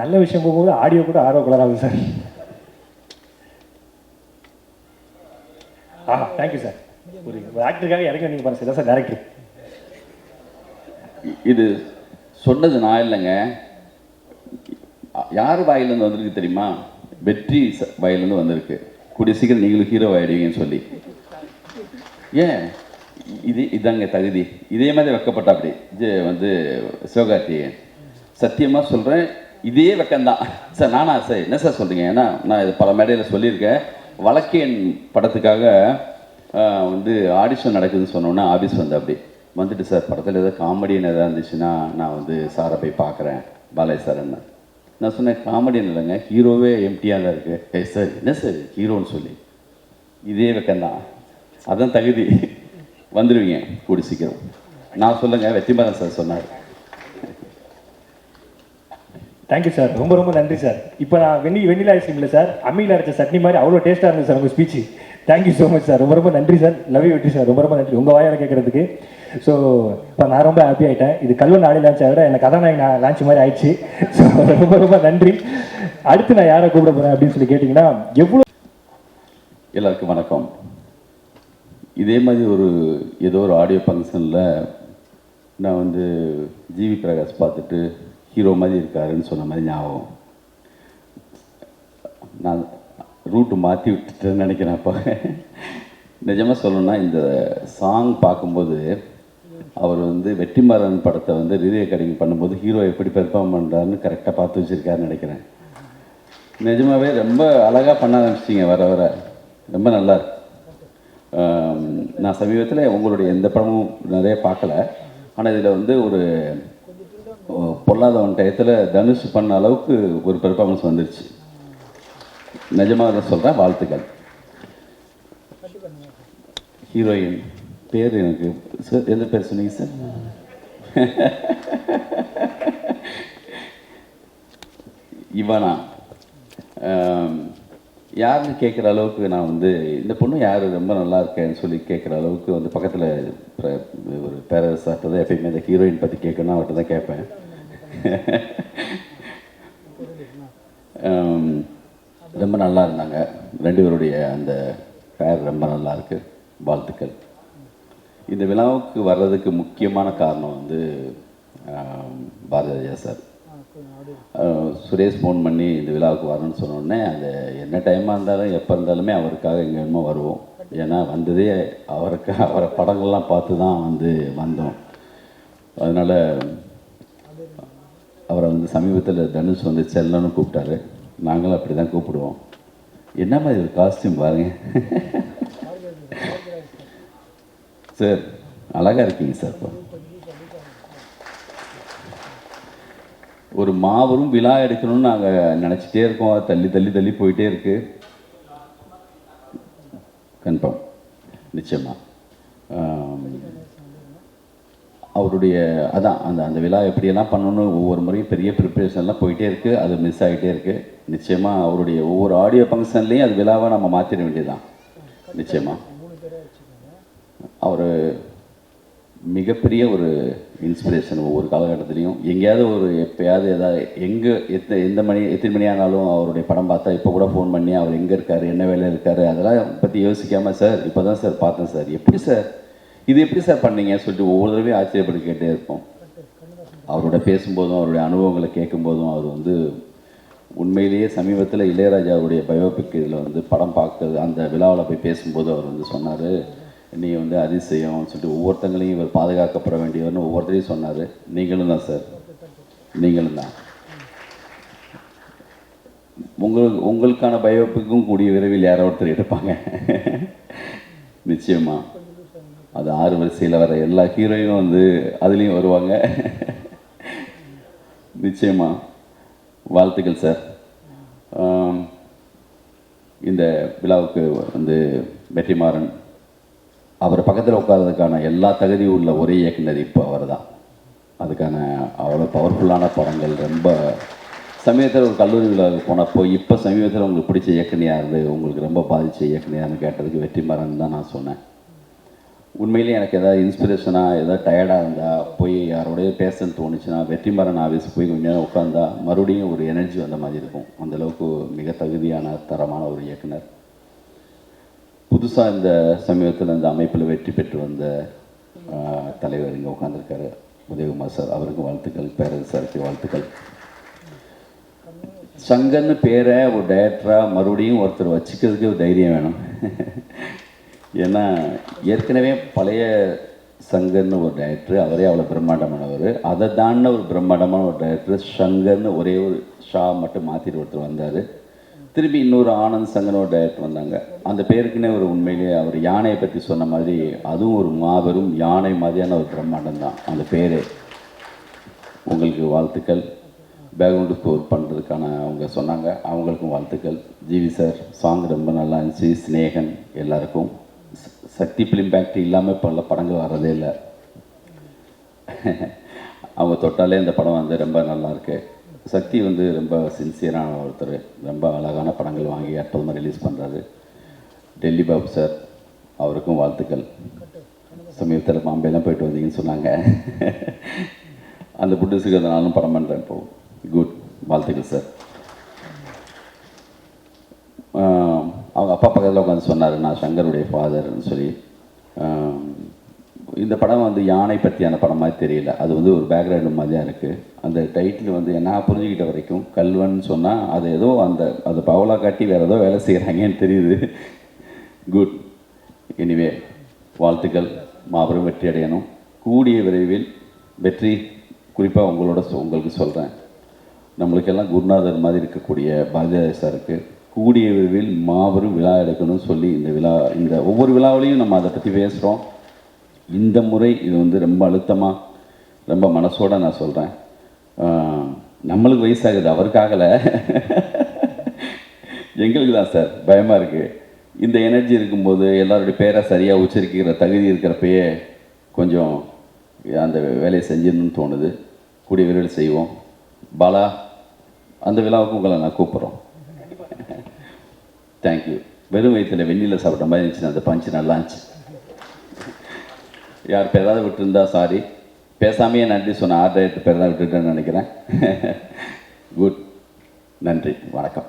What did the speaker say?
நல்ல விஷயம் போகும்போது ஆடியோ கூட ஆர்வ கலர் சார். ஆ தேங்க்யூ சார் ஒரு ஆக்டருக்காக இறங்க நீங்கள் பண்ண சார் சார் டேரக்டர் இது சொன்னது நான் இல்லைங்க. யார் வாயிலேருந்து வந்திருக்கு தெரியுமா? வெற்றி ச- வாயிலேருந்து வந்திருக்கு. கூடிய சீக்கிரம் நீங்களும் ஹீரோ ஆகிடுவீங்கன்னு சொல்லி. ஏன்? இது இதாங்க தகுதி. இதே மாதிரி வைக்கப்பட்ட அப்படி. இது வந்து சிவகார்த்திகேயன். சத்தியமாக சொல்கிறேன் இதே வெக்கம்தான். சார் நானா சார் என்ன சார் சொல்கிறீங்க ஏன்னா நான் இது பல மேடையில் சொல்லியிருக்கேன். வழக்கேன் படத்துக்காக வந்து ஆடிஷன் நடக்குதுன்னு சொன்னோன்னே ஆஃபீஸ் வந்து அப்படி. வந்துட்டு சார் படத்தில் ஏதாவது காமெடியன் எதாவது இருந்துச்சுன்னா நான் வந்து சாரை போய் பார்க்குறேன் பாலாஜி சார்ன்னு. நான் சொன்னேன் காமெடியன் இல்லைங்க ஹீரோவே எம்டியாக தான் இருக்குது ஏ சார் என்ன சார் ஹீரோன்னு சொல்லி. இதே வெக்கம்தான். அதான் தகுதி. வந்துடுவீங்க கூடி சீக்கிரம். நான் சொல்லுங்கள் வெற்றிமாறன் சார் சொன்னார். தேங்க்யூ சார் ரொம்ப ரொம்ப நன்றி சார் இப்போ நான் வெண்ணி வெண்ணிலா ஐஸ்கிரீம்ல சார் அம்மியில் அரைச்ச சட்னி மாதிரி அவ்வளோ டேஸ்ட்டாக இருந்துச்சு சார் உங்கள் speech thank you so much sir ரொம்ப ரொம்ப நன்றி sir love you Vetri sir ரொம்ப ரொம்ப நன்றி. உங்கள் வாயால் கேட்குறதுக்கு ஸோ இப்போ நான் ரொம்ப ஹாப்பி ஆகிட்டேன் இது கல்வன் ஆடி லான்ச் விட எனக்கு கதாநாயகன் நான் லான்ச் மாதிரி ஆயிடுச்சு. ஸோ ரொம்ப ரொம்ப நன்றி. அடுத்து நான் யாரை கூப்பிட போகிறேன் அப்படின்னு சொல்லி கேட்டிங்கன்னா எவ்வளோ எல்லாருக்கும் வணக்கம். இதே மாதிரி ஒரு ஏதோ ஒரு ஆடியோ ஃபங்க்ஷனில் நான் வந்து ஜிவி பிரகாஷ் பார்த்துட்டு ஹீரோ மாதிரி இருக்காருன்னு சொன்ன மாதிரி ஞாபகம். நான் ரூட்டு மாற்றி விட்டுட்டேன்னு நினைக்கிறேன் அப்போ. நிஜமாக சொல்லணும்னா இந்த சாங் பார்க்கும்போது அவர் வந்து வெற்றிமாறன் படத்தை வந்து ரீரே கடிங் பண்ணும்போது ஹீரோ எப்படி பெர்ஃபார்ம் பண்ணுறாருன்னு கரெக்டாக பார்த்து வச்சுருக்காருன்னு நினைக்கிறேன். நிஜமாகவே ரொம்ப அழகாக பண்ண ஆரம்பிச்சிட்டிங்க வர வர. ரொம்ப நல்லா நான் சமீபத்தில் உங்களுடைய எந்த படமும் நிறைய பார்க்கல. ஆனால் இதில் வந்து ஒரு பொல்லாதவன் டயத்தில் தனுஷ் பண்ண அளவுக்கு ஒரு பெர்ஃபார்மன்ஸ் வந்துருச்சு. நிஜமாக தான் சொல்கிறேன் வாழ்த்துக்கள். ஹீரோயின் பேர் எனக்கு சார் எந்த பேர் சொன்னீங்க சார் இவனா. யாருன்னு கேட்குற அளவுக்கு நான் வந்து இந்த பொண்ணு யார் ரொம்ப நல்லா இருக்கேன்னு சொல்லி கேட்குற அளவுக்கு வந்து பக்கத்தில் ஒரு பேரரசார்ட்ட தான் எப்பயுமே இந்த ஹீரோயின் பற்றி கேட்கணும் அவர்கிட்ட தான் கேட்பேன். ரொம்ப நல்லா இருந்தாங்க. ரெண்டு பேருடைய அந்த பேர் ரொம்ப நல்லா இருக்கு. வாழ்த்துக்கள். இந்த விழாவுக்கு வர்றதுக்கு முக்கியமான காரணம் வந்து பாரதிராஜா சார். சுரேஷ் ஃபோன் பண்ணி இந்த விழாவுக்கு வரணும்னு சொன்ன உடனே அந்த என்ன டைமாக இருந்தாலும் எப்போ இருந்தாலுமே அவருக்காக எங்கே வேணுமோ வருவோம். ஏன்னா வந்ததே அவருக்கு அவரை படங்கள்லாம் பார்த்து தான் வந்து வந்தோம். அதனால் அவரை வந்து சமீபத்தில் தனுஷ் வந்து செல்லன்னு கூப்பிட்டாரு. நாங்களும் அப்படி தான் கூப்பிடுவோம். என்ன மாதிரி ஒரு காஸ்டியூம் பாருங்க. சார் அழகாக இருக்கீங்க சார் இப்போ. ஒரு மாபெரும் விழா எடுக்கணும்னு நாங்கள் நினச்சிட்டே இருக்கோம். அது தள்ளி தள்ளி தள்ளி போயிட்டே இருக்கு. கன்ஃபார்ம். நிச்சயமா. அவருடைய அதான் அந்த அந்த விழா எப்படியெல்லாம் பண்ணணும்னு ஒவ்வொரு முறையும் பெரிய ப்ரிப்பரேஷன்லாம் போயிட்டே இருக்குது அது மிஸ் ஆகிட்டே இருக்குது நிச்சயமாக அவருடைய ஒவ்வொரு ஆடியோ ஃபங்க்ஷன்லேயும் அது விழாவை நம்ம மாற்றிட வேண்டியதுதான். நிச்சயமாக அவர் மிகப்பெரிய ஒரு இன்ஸ்பிரேஷன் ஒவ்வொரு காலகட்டத்திலையும். எங்கேயாவது ஒரு எப்பயாவது ஏதாவது எங்கே எத்த எந்த மணி எத்தனை மணி ஆனாலும் அவருடைய படம் பார்த்தா இப்போ கூட ஃபோன் பண்ணி அவர் எங்கே இருக்கார் என்ன வேலையில் இருக்கார் அதெல்லாம் பற்றி யோசிக்காமல் சார் இப்போ தான் சார் பார்த்தேன் சார். எப்படி சார்? இது எப்படி சார் பண்ணீங்க? சொல்லிட்டு ஒவ்வொரு தடவையும் ஆச்சரியப்பட்டு கேட்டே இருப்போம். அவரோட பேசும்போதும் அவருடைய அனுபவங்களை கேட்கும்போதும் அவர் வந்து உண்மையிலேயே சமீபத்தில் இளையராஜாவுடைய பயோபிக் இதில் வந்து படம் பார்க்கறது அந்த விழாவில் போய் பேசும்போது அவர் வந்து சொன்னார் நீ வந்து அதிசயம் சொல்லிட்டு ஒவ்வொருத்தங்களையும் இவர் பாதுகாக்கப்பட வேண்டியவர்னு ஒவ்வொருத்தரையும் சொன்னார். நீங்களும் தான் சார். நீங்களும் தான். உங்களுக்கு உங்களுக்கான பயோப்புக்கும் கூடிய விரைவில் யாரோ ஒருத்தர் எடுப்பாங்க நிச்சயமா. அது ஆறு வரிசையில் வர எல்லா ஹீரோயும் வந்து அதுலேயும் வருவாங்க. நிச்சயமா. வாழ்த்துக்கள் சார். இந்த விழாவுக்கு வந்து வெற்றிமாறன் அவர் பக்கத்தில் உட்கார்றதுக்கான எல்லா தகுதியும் உள்ள ஒரே இயக்குனர் இப்போ அவர் தான் அதுக்கான அவ்வளோ பவர்ஃபுல்லான படங்கள். ரொம்ப சமீபத்தில் ஒரு கல்லூரி விழாவுக்கு போனப்போ இப்போ சமீபத்தில் உங்களுக்கு பிடிச்ச இயக்குனியாக இருந்து உங்களுக்கு ரொம்ப பாதித்த இயக்குனியாக யாருன்னு கேட்டதுக்கு வெற்றிமாறன் தான் நான் சொன்னேன். உண்மையிலேயே எனக்கு எதாவது இன்ஸ்பிரேஷனாக எதாவது டயர்டாக இருந்தால் போய் யாரோடய பேசன்னு தோணுச்சுன்னா வெற்றிமாறன் ஆஃபீஸ் போய் கொஞ்ச நேரம் உட்காந்தா மறுபடியும் ஒரு எனர்ஜி வந்த மாதிரி இருக்கும். அந்த அளவுக்கு மிக தகுதியான தரமான ஒரு இயக்குனர். புதுசாக இந்த சமீபத்தில் இந்த அமைப்பில் வெற்றி பெற்று வந்த தலைவர் இங்கே உட்காந்துருக்காரு உதயகுமார் சார். அவருக்கு வாழ்த்துக்கள் பேரரசு சாருக்கு வாழ்த்துக்கள். சங்கன்னு பேரை ஒரு டைரக்டராக மறுபடியும் ஒருத்தர் வச்சுக்கிறதுக்கு ஒரு தைரியம் வேணும். ஏன்னா ஏற்கனவே பழைய சங்கர்னு ஒரு டைரக்டர் அவரே அவ்வளோ பிரம்மாண்டமானவர். அதை தாண்டின ஒரு பிரம்மாண்டமான ஒரு டைரக்டர் சங்கர்னு ஒரே ஒரு ஷா மட்டும் மாற்றிட்டு ஒருத்தர் வந்தார். திரும்பி இன்னொரு ஆனந்த் சங்கனோட டைரக்டர் வந்தாங்க. அந்த பேருக்குன்னே ஒரு உண்மையிலேயே அவர் யானையை பற்றி சொன்ன மாதிரி அதுவும் ஒரு மாபெரும் யானை மாதிரியான ஒரு பிரம்மாண்டம் தான் அந்த பேரே. உங்களுக்கு வாழ்த்துக்கள். பேக்ரவுண்டு ஸ்கோர் பண்ணுறதுக்கான அவங்க சொன்னாங்க. அவங்களுக்கும் வாழ்த்துக்கள். ஜிவி சார் சாங் ரொம்ப நல்லா இருந்துச்சு. ஸ்னேகன் எல்லாருக்கும். சக்தி ஃபிலிம் ஃபேக்ட்ரி இல்லாமல் இப்போ உள்ள படங்கள் வர்றதே இல்லை. அவங்க தொட்டாலே இந்த படம் வந்து ரொம்ப நல்லாயிருக்கு சக்தி வந்து ரொம்ப சின்சியரான ஒருத்தர். ரொம்ப அழகான படங்கள் வாங்கி அற்புதமாக ரிலீஸ் பண்ணுறாரு டெல்லி பாபு சார் அவருக்கும் வாழ்த்துக்கள். சமீபத்தில் பாம்பேலாம் போயிட்டு வந்தீங்கன்னு சொன்னாங்க. அந்த புட்டுஸுக்கு அதை படம் பண்ணுறேன் இப்போ குட் வாழ்த்துக்கள் சார் அவங்க அப்பா பக்கத்தில் உட்காந்து சொன்னார் நான் சங்கருடைய ஃபாதர்னு சொல்லி. இந்த படம் வந்து யானை பற்றியான படம் மாதிரி தெரியல. அது வந்து ஒரு பேக்ரவுண்டு மாதிரி தான் இருக்குது அந்த டைட்டில் வந்து நான் புரிஞ்சுக்கிட்ட வரைக்கும் கல்வன் சொன்னால் அது ஏதோ அந்த அது பவலா காட்டி வேறு ஏதோ வேலை செய்கிறாங்கன்னு தெரியுது. குட் எனிவே வாழ்த்துக்கள். மாபெரும் வெற்றி அடையணும். கூடிய விரைவில் வெற்றி குறிப்பாக உங்களோட சொ- உங்களுக்கு சொல்கிறேன் நம்மளுக்கெல்லாம் குருநாதர் மாதிரி இருக்கக்கூடிய பாரதியார் சாருக்கு கூடிய விரைவில் மாபெரும் விழா எடுக்கணும்னு சொல்லி இந்த விழா இந்த ஒவ்வொரு விழாவிலையும் நம்ம அதை பற்றி பேசுகிறோம் இந்த முறை இது வந்து ரொம்ப அழுத்தமாக ரொம்ப மனசோட நான் சொல்கிறேன் நம்மளுக்கு வயசாகுது அவருக்காகல எங்களுக்கு தான் சார் பயமாக இருக்குது இந்த எனர்ஜி இருக்கும்போது எல்லாருடைய பேரை சரியாக உச்சரிக்கிற தகுதி இருக்கிறப்பயே கொஞ்சம் அந்த வேலையை செஞ்சிடணும்னு தோணுது. கூடிய விரைவில் செய்வோம். பாலா அந்த விழாவுக்கு உங்களை நான் கூப்பிட்றோம். தேங்க்யூ வெறும் வயிற்றில் வெந்நில சாப்பிட்ட மாதிரி இருந்துச்சு அந்த பஞ்சு நல்லா இருந்துச்சு யார் பேராவது விட்டுருந்தா சாரி பேசாமையே நன்றி சொன்ன ஆர்டர் பேர் தான் விட்டுட்டேன்னு நினைக்கிறேன். குட் நன்றி. வணக்கம்.